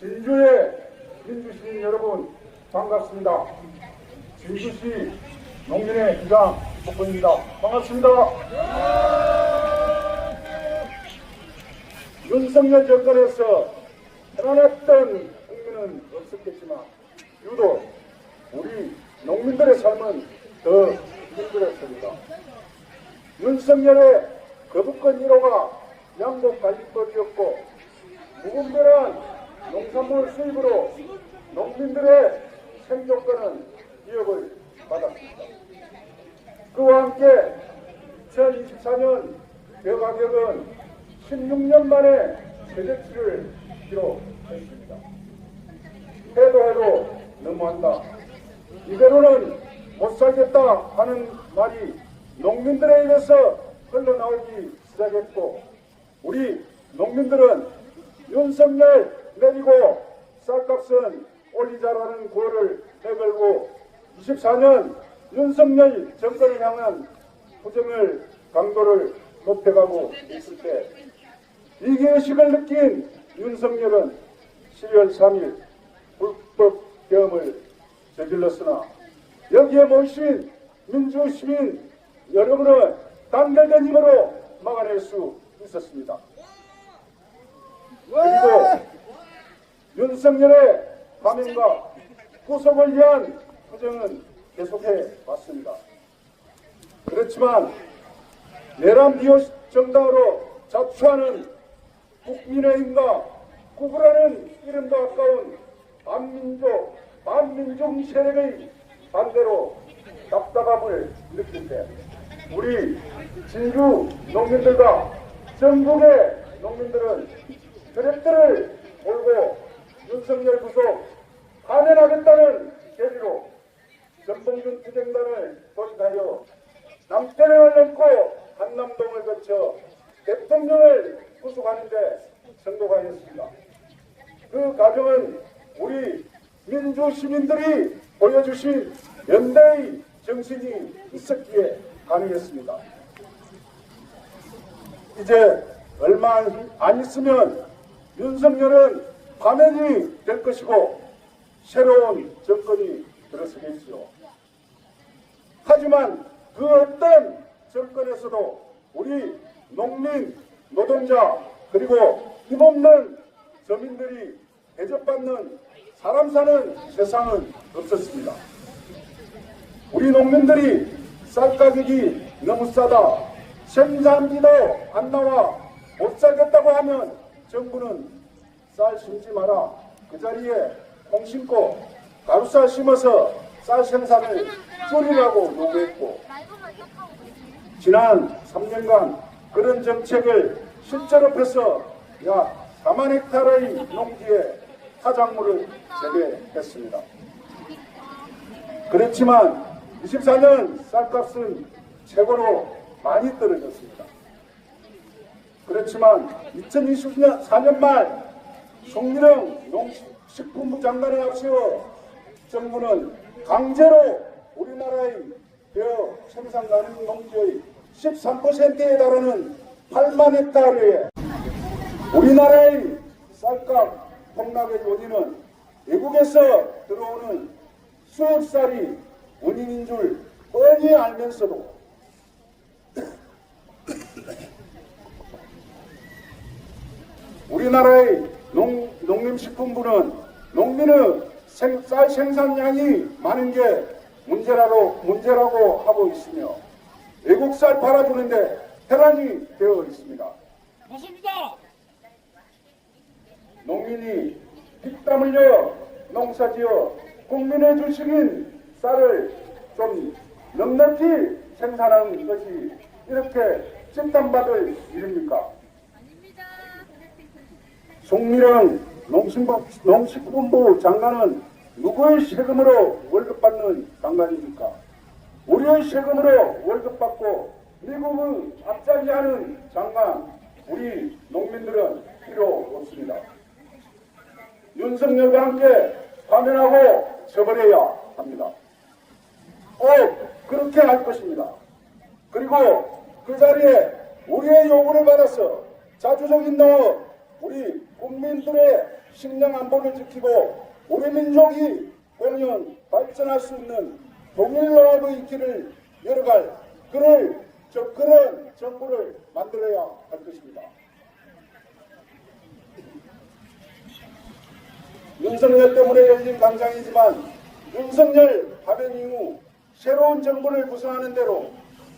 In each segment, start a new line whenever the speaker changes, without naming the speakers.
진주의 민주시민 여러분 반갑습니다. 진주시 농민의 기장 복권입니다. 반갑습니다. 윤석열 정권에서 편안했던 국민은 없었겠지만 유독 우리 농민들의 삶은 더 힘들었습니다. 윤석열의 거부권 1호가 양곡관리법이었고 무분별한 농산물 수입으로 농민들의 생존권은 위협을 받았습니다. 그와 함께 2024년 벼 가격은 16년 만에 최저치를 기록했습니다. 해도 해도 너무한다. 이대로는 못 살겠다 하는 말이 농민들에 의해서 흘러나오기 시작했고 우리 농민들은 윤석열 내리고 쌀값은 올리자라는 구호를 내걸고 24년 윤석열 정권을 향한 부정을 강도를 높여가고 있을 때 위기의식을 느낀 윤석열은 12월 3일 불법 계엄을 저질렀으나 여기에 모이신 민주시민 여러분을 단결된 힘으로 막아낼 수 있었습니다. 그리고 윤석열의 감행과 구속을 위한 부정은 계속해 왔습니다. 그렇지만 내란 비호 정당으로 자처하는 국민의힘과 구구라는 이름도 아까운 반민족, 반민족 세력의 반대로 답답함을 느낄 때 우리 진주 농민들과 전국의 농민들은 트랙터를 몰고 윤석열 구속 반환하겠다는 계기로 전봉준 투쟁단을 도입하여 남태령을 넘고 한남동을 거쳐 대통령을 구속하는데 성공하였습니다. 그 과정은 우리 민주 시민들이 보여주신 연대의 정신이 있었기에 가능했습니다. 이제 얼마 안 있으면 윤석열은 파면이 될 것이고 새로운 정권이 들어서겠지요. 하지만 그 어떤 정권에서도 우리 농민, 노동자 그리고 힘없는 서민들이 대접받는 사람 사는 세상은 없었습니다. 우리 농민들이 쌀 가격이 너무 싸다, 생산비도 안 나와 못 살겠다고 하면 정부는 쌀 심지 마라. 그 자리에 콩 심고 가루쌀 심어서 쌀 생산을 줄이라고 요구했고 지난 3년간 그런 정책을 실제로 펴서 약 4만 헥타르의 농지에 타작물을 재배했습니다. 그렇지만 24년 쌀값은 최고로 많이 떨어졌습니다. 그렇지만 2024년 4년 말 송민영 농식품부 장관에 앞세워 정부는 강제로 우리나라의 벼 생산 가능 농지의 13%에 달하는 8만 헥타르에 우리나라의 쌀값 폭락의 원인은 외국에서 들어오는 수입쌀이 원인인 줄 뻔히 알면서도 우리나라의 농, 농림식품부는 농민의 생, 쌀 생산량이 많은 게 문제라고, 문제라고 하고 있으며 외국 쌀 팔아주는데 혈안이 되어 있습니다.
맞습니다.
농민이 땀 흘려 농사지어 국민의 주식인 쌀을 좀 넉넉히 생산하는 것이 이렇게 칭찬받을 일입니까? 송미령 농식품, 농식품부 장관은 누구의 세금으로 월급 받는 장관입니까? 우리의 세금으로 월급 받고 미국의 앞자리하는 장관, 우리 농민들은 필요 없습니다. 윤석열과 함께 파면하고 처벌해야 합니다. 꼭 그렇게 할 것입니다. 그리고 그 자리에 우리의 요구를 받아서 자주적인 농업, 우리 국민들의 식량 안보를 지키고 우리 민족이 공연 발전할 수 있는 동일로의 길을 열어갈 그럴 저 그런 정부를 만들어야 할 것입니다. 윤석열 때문에 열린 광장이지만 윤석열 파변 이후 새로운 정부를 구성하는 대로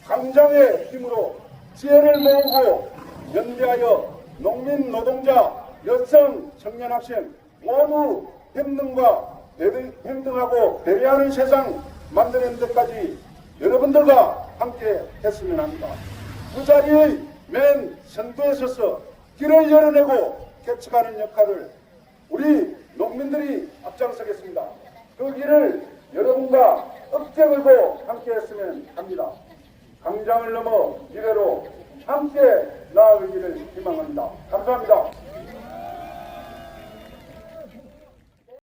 강장의 힘으로 지혜를 모으고 연대하여 농민, 노동자, 여성, 청년, 학생 모두 평등과 평등하고 배려하는 세상 만드는 데까지 여러분들과 함께 했으면 합니다. 그 자리의 맨 선두에 서서 길을 열어내고 개척하는 역할을 우리 농민들이 앞장서겠습니다. 그 길을 여러분과 어깨 걸고 함께 했으면 합니다. 강장을 넘어 미래로 함께 나아가기를 희망합니다. 감사합니다.